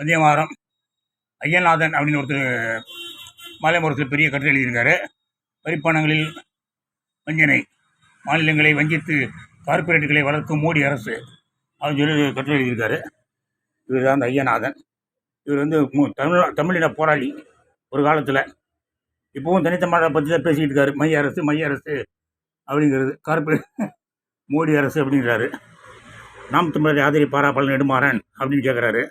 வந்தியமாரம் ஐயநாதன் அப்படின்னு ஒருத்தர் மலைமரத்தில் பெரிய கட்டுரை எழுதியிருக்காரு. வரிப்பணங்களில் வஞ்சனை மாநிலங்களை வஞ்சித்து கார்ப்பரேட்டுகளை வளர்க்கும் மோடி அரசு அப்படின்னு சொல்லி கட்டுரை எழுதியிருக்காரு. இவர் தான் அந்த ஐயநாதன். இவர் வந்து தமிழ் தமிழின போராளி ஒரு காலத்தில். இப்போவும் தனித்தமிழரை பற்றி தான் பேசிக்கிட்டு இருக்காரு. மைய அரசு மைய அரசு அப்படிங்கிறது. கார்ப்பரேட் மோடி அரசு அப்படிங்கிறாரு. நாம் தமிழரை ஆதரிப்பாரா பல நெடுமாறன் அப்படின்னு கேட்குறாரு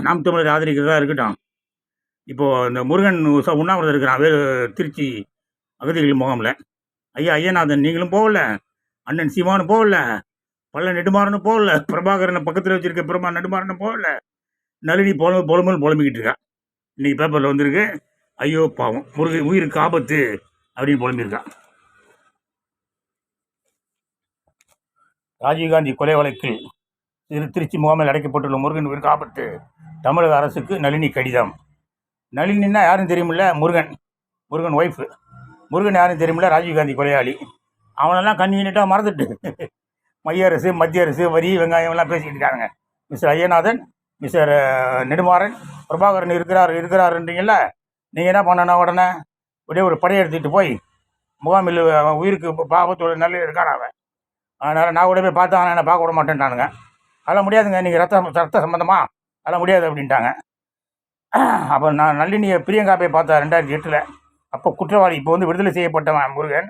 நாம் தமிழர் ஆதரிக்கிறதா இருக்கட்டும். இப்போது இந்த முருகன் உச- உண்ணாவிரதம் இருக்கிறான் வேறு திருச்சி அகதிகள் முகாமில். ஐயா ஐயநாதன் நீங்களும் போகல. அண்ணன் சீமானும் போகல. பல்ல நெடுமாறனும் போகல. பிரபாகரனை பக்கத்தில் வச்சுருக்க பிரமா நெடுமாறனும் போகல. நளினி போல பொலமல் புலம்பிக்கிட்டு இருக்கா. இன்றைக்கி பேப்பரில் வந்திருக்கு ஐயோ பாவம் முருகன் உயிருக்கு ஆபத்து அப்படின்னு புலம்பியிருக்கா. ராஜீவ்காந்தி கொலை வழக்கில் திரு திருச்சி முகாமில் அடைக்கப்பட்டுள்ள முருகன் உயிருக்கு ஆபத்து தமிழக அரசுக்கு நளினி கடிதம். நளினின்னா யாரும் தெரியுமில்ல? முருகன். முருகன் ஒய்ஃபு முருகன் யாரும் தெரியுமில்ல? ராஜீவ்காந்தி கொலையாளி. அவனெல்லாம் கன்வீனியட்டாக மறந்துட்டு. மைய அரசு மத்திய அரசு வரி வெங்காயம் எல்லாம் பேசிக்கிட்டு இருக்காங்க மிஸ்டர் ஐயநாதன் மிஸ்டர் நெடுமாறன் பிரபாகரன் இருக்கிறார் இருக்கிறாருன்றீங்கள நீங்கள் என்ன பண்ணணும் உடனே? அப்படியே ஒரு படையை எடுத்துகிட்டு போய் முகாமில் அவன் உயிருக்கு பாபத்தோட பாவத்தோட நல்ல இருக்கான் அவன். அதனால் நான் கூட போய் பார்த்தா அவனை என்னை பார்க்க விட மாட்டேன்ட்டானுங்க. அதெல்லாம் முடியாதுங்க. நீங்கள் ரத்த ரத்த சம்மந்தமா அதெல்லாம் முடியாது அப்படின்ட்டாங்க. அப்போ நான் நல்லினியை பிரியங்கா போய் பார்த்தேன் ரெண்டாயிரத்தி எட்டில். அப்போ குற்றவாளி இப்போ வந்து விடுதலை செய்யப்பட்டவன் முருகன்.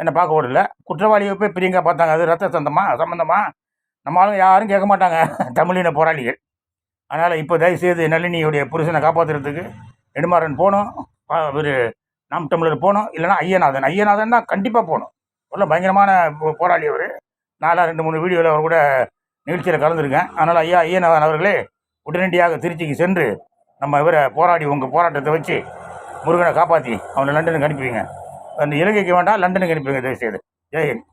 என்னை பார்க்க விடல குற்றவாளியை போய் பிரியங்கா பார்த்தாங்க. அது ரத்த சந்தமா சம்மந்தமா நம்ம யாரும் கேட்க மாட்டாங்க. தமிழின போராளிகள். அதனால் இப்போ தயவுசெய்து நளினியுடைய புருஷனை காப்பாற்றுறதுக்கு நெடுமாறன் போகணும். ஒரு நாம் தமிழர் போகணும். இல்லைன்னா ஐயநாதன். ஐயநாதன் தான் கண்டிப்பாக போகணும். உள்ள பயங்கரமான போராளி அவர். நாலா ரெண்டு மூணு வீடியோவில் அவர் கூட நிகழ்ச்சியில் கலந்துருக்கேன். அதனால் ஐயா ஐயநாதன் அவர்களே உடனடியாக திருச்சிக்கு சென்று நம்ம இவரை போராடி உங்கள் போராட்டத்தை வச்சு முருகனை காப்பாற்றி அவனை லண்டனுக்கு அனுப்பிவிங்க அந்த இலங்கைக்கு வேண்டாம் லண்டனுக்கு அனுப்பிவிங்க தயவுசெய்து. ஜெயஹிந்த்